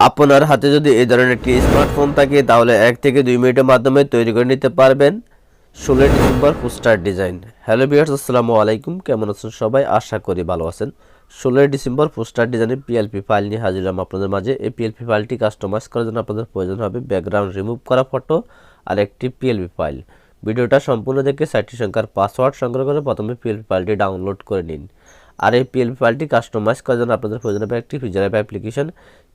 আপনার হাতে যদি এই ধরনের একটি স্মার্টফোন থাকে, তাহলে এক থেকে দুই মিনিটের মাধ্যমে তৈরি করে নিতে পারবেন ষোলোই December poster design. Hello viewers আসসালামু আলাইকুম। কেমন আছেন সবাই? আশা করি ভালো আছেন। ষোলোই ডিসেম্বর পোস্টার ডিজাইনের পিএলপি ফাইল নিয়ে হাজির হলাম আপনাদের মাঝে। এই পিএলপি ফাইলটি কাস্টমাইজ করার জন্য আপনাদের প্রয়োজন হবে ব্যাকগ্রাউন্ড রিমুভ করা ফটো আর একটি পিএলপি ফাইল ভিডিওটা সম্পূর্ণ দেখে সাইটটি সংখ্যার পাসওয়ার্ড সংগ্রহ করে প্রথমে পিএলপি ফাইলটি ডাউনলোড করে নিন। আর এই পিএলপি ফাইলটি কাস্টমাইজ করার জন্য আপনাদের প্রয়োজন হবে একটি picture app application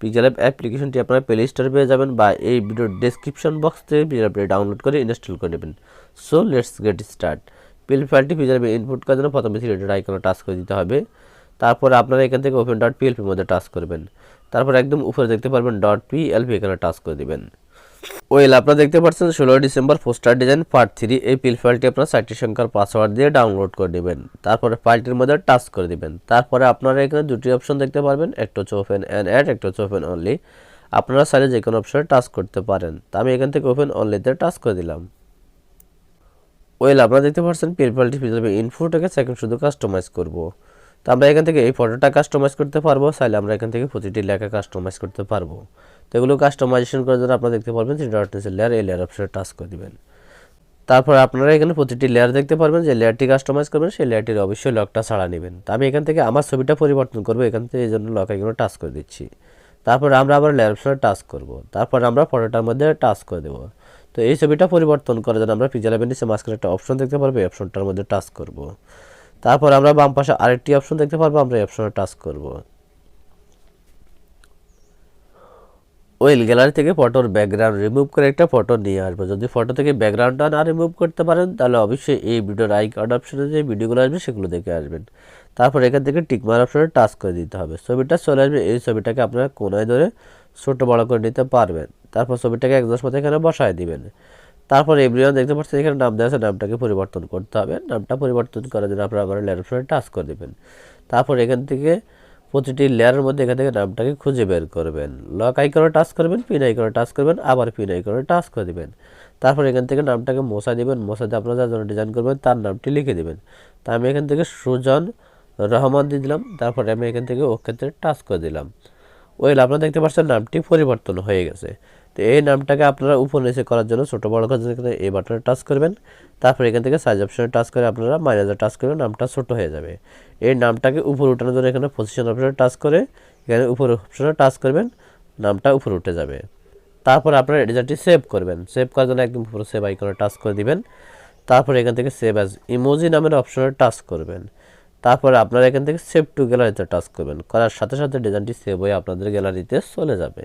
picture app অ্যাপ্লিকেশনটি আপনারা প্লে স্টোরে পেয়ে যাবেন বা এই ভিডিওর ডেসক্রিপশন বক্স থেকে পিকচার অ্যাপটি ডাউনলোড করে ইনস্টল করে নেবেন। So let's get start PLP ফাইলটি পিকচার অ্যাপে ইনপুট করার জন্য প্রথমে থ্রিডের আইকনে টাচ করে দিতে হবে। তারপরে আপনারা এখান থেকে ওপেন ডট পিএলপির মধ্যে টাচ করবেন। তারপর একদম উপরে দেখতে পারবেন ডট পিএলপি এখানে টাচ করে দিবেন। ওয়েল আপনারা দেখতে পাচ্ছেন ষোলোই December poster design part three এই পিল ফাইলটি আপনার চারটি সংখ্যার পাসওয়ার্ড দিয়ে ডাউনলোড করে নেবেন তারপরে ফাইলটির মধ্যে টাচ করে দিবেন। তারপরে আপনারা এখানে দুটি অপশন দেখতে পারবেন একটা হচ্ছে ওপেন অ্যান্ড অ্যাড একটা হচ্ছে ওপেন অনলি আপনারা চাইলে যে কোনো অপশনে টাচ করতে পারেন। তা আমি এখান থেকে ওপেন অনলিতে টাচ করে দিলাম। ওয়েল আপনারা দেখতে পাচ্ছেন পিল ফাইলটি হিসেবে ইনফোটাকে সেকেন্ড শুধু কাস্টমাইজ করব। তো আমরা এখান থেকে এই ফটোটা কাস্টমাইজ করতে পারব, চাইলে আমরা এখান থেকে প্রতিটি লেখা কাস্টমাইজ করতে পারব। তো এগুলো কাস্টমাইজেশন করার জন্য আপনারা দেখতে পারবেন যে ডট লেয়ার এই লেয়ার অপশনে টাচ করে দিবেন। তারপর আপনারা এখানে প্রতিটি লেয়ার দেখতে পারবেন, যে লেয়ারটি কাস্টমাইজ করবেন, সেই লেয়ারটির অবশ্যই লকটা ছাড়া নেবেন। তো আমি এখান থেকে আমার ছবিটা পরিবর্তন করব, এখান থেকে এই জন্য লক আইকনে টাচ করে দিচ্ছি। তারপর আমরা আবার লেয়ার অপশনে টাচ করব। তারপর আমরা ফটোটার মধ্যে টাচ করে দেবো। তো এই ছবিটা পরিবর্তন করার জন্য আমরা পিজার নিচে মাঝখানে একটা অপশন দেখতে পারব, এই অপশনটার মধ্যে টাচ করব। তারপর আমরা বাম পাশে আরেকটি অপশন দেখতে পারব, আমরা এই অপশনে টাচ করব। ওয়েল গ্যালারি থেকে ফটোর ব্যাকগ্রাউন্ড রিমুভ করে একটা ফটো নিয়ে আসব। যদি ফটো থেকে ব্যাকগ্রাউন্ডটা না রিমুভ করতে পারেন, তাহলে অবশ্যই এই ভিডিওর আই কার্ড অপশনে যে ভিডিওগুলো আসবে, সেগুলো দেখে আসবেন। তারপর এখান থেকে টিকমার অপশনে টাচ করে দিতে হবে। ছবিটা চলে আসবে, এই ছবিটাকে আপনারা কোনায় ধরে ছোটো বড়ো করে নিতে পারবেন। তারপর ছবিটাকে এক দশ মতো এখানে বসায় দিবেন। তারপর এভরিওয়ান দেখতে পাচ্ছেন, এখানে নাম দেওয়া আছে, নামটাকে পরিবর্তন করতে হবে। নামটা পরিবর্তন করার জন্য আপনারা আবার লেয়ার অপশনে টাচ করে দেবেন। তারপর এখান থেকে প্রতিটি লেয়ারের মধ্যে এখান থেকে নামটাকে খুঁজে বের করবেন। লক আইকনে টাচ করবেন পিন আইকনে টাচ করবেন, আবার পিন আইকনে টাচ করে দেবেন। তারপর এখান থেকে নামটাকে মশা দিবেন মশাতে আপনারা যার জন্য ডিজাইন করবেন, তার নামটি লিখে দেবেন। তা আমি এখান থেকে সুজন রহমান দিয়ে দিলাম, তারপরে আমি এখান থেকে ওকেতে টাচ করে দিলাম। ওয়েল আপনারা দেখতে পাচ্ছেন নামটি পরিবর্তন হয়ে গেছে। তো এই নামটাকে আপনারা উপর নিচে করার জন্য ছোটো বড় করার জন্য এখানে এই বাটনে টাচ করবেন, তারপর এখান থেকে সাইজ অপশনে টাচ করে আপনারা মাইনাসে টাচ করবেন নামটা ছোট হয়ে যাবে। এই নামটাকে উপর উঠানোর জন্য এখানে পজিশন অপশনে টাচ করে এখানে উপর অপশনে টাচ করবেন, নামটা উপরে উঠে যাবে। তারপর আপনারা রেজাল্টটি সেভ করবেন। সেভ করার জন্য একদম উপরে সেভ আইকনে টাচ করে দিবেন। তারপর এখান থেকে সেভ অ্যাজ ইমোজি নামের অপশনে টাচ করবেন। তারপরে আপনারা এখান থেকে সেভ টু গ্যালারিতে টাচ করবেন। করার সাথে সাথে ডিজাইনটি সেভ হয়ে আপনাদের গ্যালারিতে চলে যাবে।